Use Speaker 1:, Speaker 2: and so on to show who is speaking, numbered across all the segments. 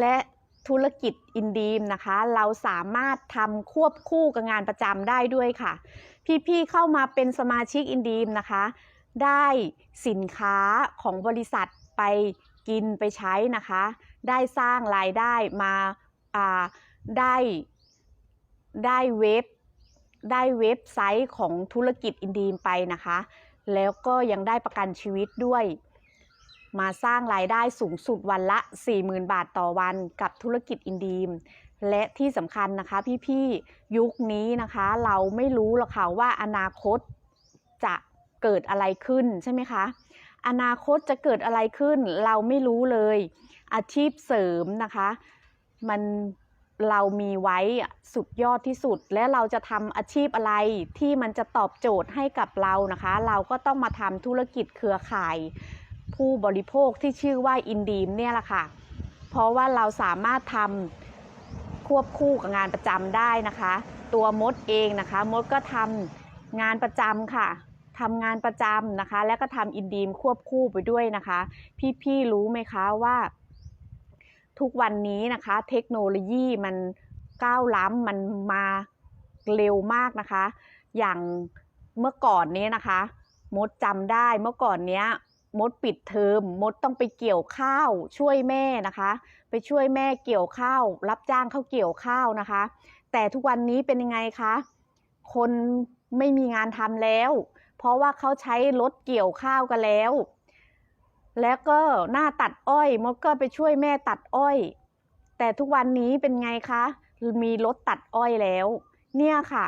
Speaker 1: และธุรกิจอินดีมนะคะ เราสามารถทำควบคู่กับงานประจำได้ด้วยค่ะ พี่ๆเข้ามาเป็นสมาชิกอินดีมนะคะ ได้สินค้าของบริษัทไปกินไปใช้นะคะ ได้สร้างรายได้มาาได้ได้เว็บ ได้เว็บไซต์ของธุรกิจอินดีมไปนะคะ แล้วก็ยังได้ประกันชีวิตด้วย มาสร้างรายได้สูงสุดวันละ 40,000 บาทต่อวันกับธุรกิจอินดีม และที่สำคัญนะคะพี่ๆยุคนี้นะคะเราไม่รู้หรอกค่ะว่าอนาคตจะเกิดอะไรขึ้นใช่ไหมคะอนาคตจะเกิดอะไรขึ้น เราไม่รู้เลย อาชีพเสริมนะคะ มันเรามีไว้สุดยอดที่สุด และเราจะทำอาชีพอะไรที่มันจะตอบโจทย์ให้กับเรานะคะ เราก็ต้องมาทำธุรกิจเครือข่าย ผู้บริโภคที่ชื่อว่าอินดีมเนี่ยแหละค่ะ เพราะว่าเราสามารถทำควบคู่กับงานประจำได้นะคะ ตัวมดเองนะคะมดก็ทำงานประจำค่ะทำงานประจำนะคะ แล้วก็ทำอินดีมควบคู่ไปด้วยนะคะ พี่ๆรู้ไหมคะว่า ทุกวันนี้นะคะ เทคโนโลยีมันก้าวล้ำมันมาเร็วมากนะคะ อย่างเมื่อก่อนนี้นะคะ มดจำได้เมื่อก่อนเนี้ย มดปิดเทอมมดต้องไปเกี่ยวข้าวช่วยแม่นะคะ ไปช่วยแม่เกี่ยวข้าว รับจ้างเขาเกี่ยวข้าวนะคะ แต่ทุกวันนี้เป็นยังไงคะคนไม่มีงานทำแล้ว เพราะว่าเขาใช้รถเกี่ยวข้าวกันแล้ว แล้วก็หน้าตัดอ้อยมดก็ไปช่วยแม่ตัดอ้อย แต่ทุกวันนี้เป็นไงคะมีรถตัดอ้อยแล้ว เนี่ยค่ะ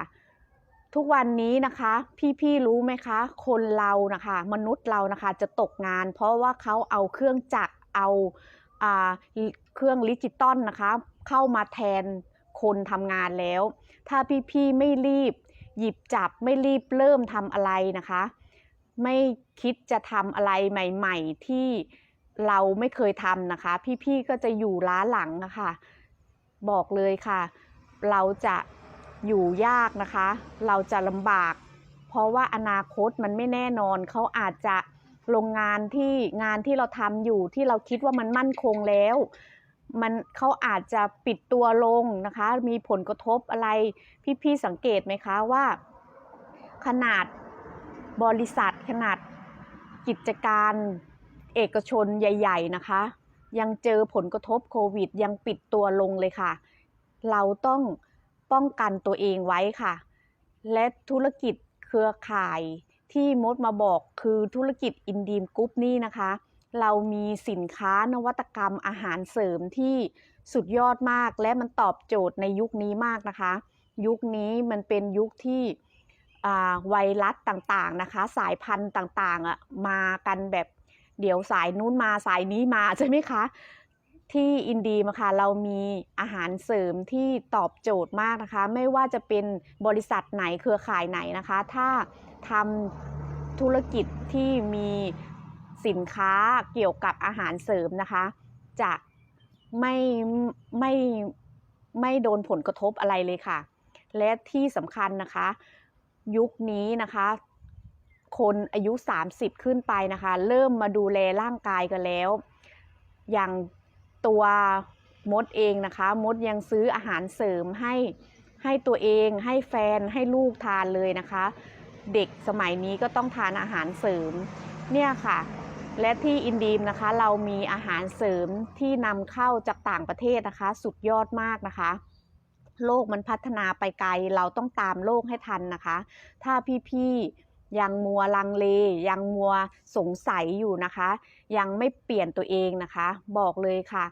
Speaker 1: ทุกวันนี้นะคะ พี่ๆรู้ไหมคะ คนเรานะคะ มนุษย์เรานะคะจะตกงาน เพราะว่าเขาเอาเครื่องจักรเอาอเครื่องดิจิตอลนะคะ เข้ามาแทนคนทำงานแล้ว ถ้าพี่ๆไม่รีบ หยิบจับไม่รีบเริ่มทำอะไรนะคะ ไม่คิดจะทำอะไรใหม่ ๆ ที่เราไม่เคยทำนะคะ พี่ๆก็จะอยู่ล้าหลังนะคะ บอกเลยค่ะ เราจะ อยู่ยากนะคะ เราจะลำบาก เพราะว่าอนาคตมันไม่แน่นอน เขาอาจจะโรงงานที่งานที่เราทำอยู่ที่เราคิดว่ามันมั่นคงแล้ว มันเขาอาจจะปิดตัวลงนะคะ มีผลกระทบอะไร พี่ๆสังเกตไหมคะว่า ขนาดบริษัทขนาดกิจการเอกชนใหญ่ ๆ นะคะ ยังเจอผลกระทบโควิด ยังปิดตัวลงเลยค่ะ เราต้อง ป้องกันตัวเองไว้ค่ะ และธุรกิจเครือข่ายที่มดมาบอกคือธุรกิจอินดีมกรุ๊ปนี่นะคะ เรามีสินค้านวัตกรรมอาหารเสริมที่สุดยอดมากและมันตอบโจทย์ในยุคนี้มากนะคะ ยุคนี้มันเป็นยุคที่ไวรัสต่างๆนะคะ สายพันธุ์ต่างๆอะมากันแบบเดี๋ยวสายนู้นมาสายนี้มาใช่ไหมคะ ที่อินดีมอะค่ะเรามีอาหารเสริมที่ตอบโจทย์มากนะคะ ไม่ว่าจะเป็นบริษัทไหนเครือข่ายไหนนะคะ ถ้าทำธุรกิจที่มีสินค้าเกี่ยวกับอาหารเสริมนะคะ จะไม่ไม่ไม่โดนผลกระทบอะไรเลยค่ะ และที่สำคัญนะคะ ยุคนี้นะคะ คนอายุ 30 ขึ้นไปนะคะ เริ่มมาดูแลร่างกายกันแล้ว อย่าง ตัวมดเองนะคะ มดยังซื้ออาหารเสริมให้ให้ตัวเองให้แฟนให้ลูกทานเลยนะคะ เด็กสมัยนี้ก็ต้องทานอาหารเสริมเนี่ยค่ะ และที่อินดีมนะคะ เรามีอาหารเสริมที่นำเข้าจากต่างประเทศนะคะ สุดยอดมากนะคะ โลกมันพัฒนาไปไกลเราต้องตามโลกให้ทันนะคะ ถ้าพี่ๆ ยังมัวลังเล ยังมัวสงสัยอยู่นะคะ ยังไม่เปลี่ยนตัวเองนะคะ บอกเลยค่ะ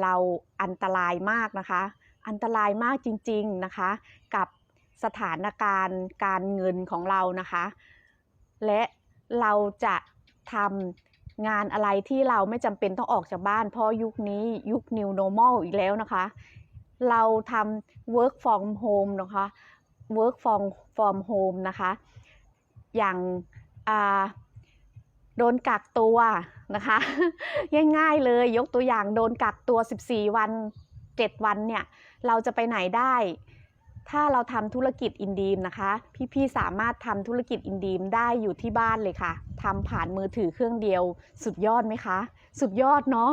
Speaker 1: เราอันตรายมากนะคะ อันตรายมากจริงๆนะคะ กับสถานการณ์การเงินของเรานะคะ และเราจะทำงานอะไรที่เราไม่จำเป็นต้องออกจากบ้าน เพราะยุคนี้ยุค new normal อีกแล้วนะคะ เราทำ work from home นะคะ work from from home นะคะ อย่างโดนกักตัวนะคะง่ายๆเลยยกตัวอย่างโดนกักตัว 14 วัน 7 วันเนี่ยเราจะไปไหนได้ ถ้าเราทำธุรกิจอินดีมนะคะ พี่ๆสามารถทำธุรกิจอินดีมได้อยู่ที่บ้านเลยค่ะทำผ่านมือถือเครื่องเดียว สุดยอดไหมคะ สุดยอดเนาะ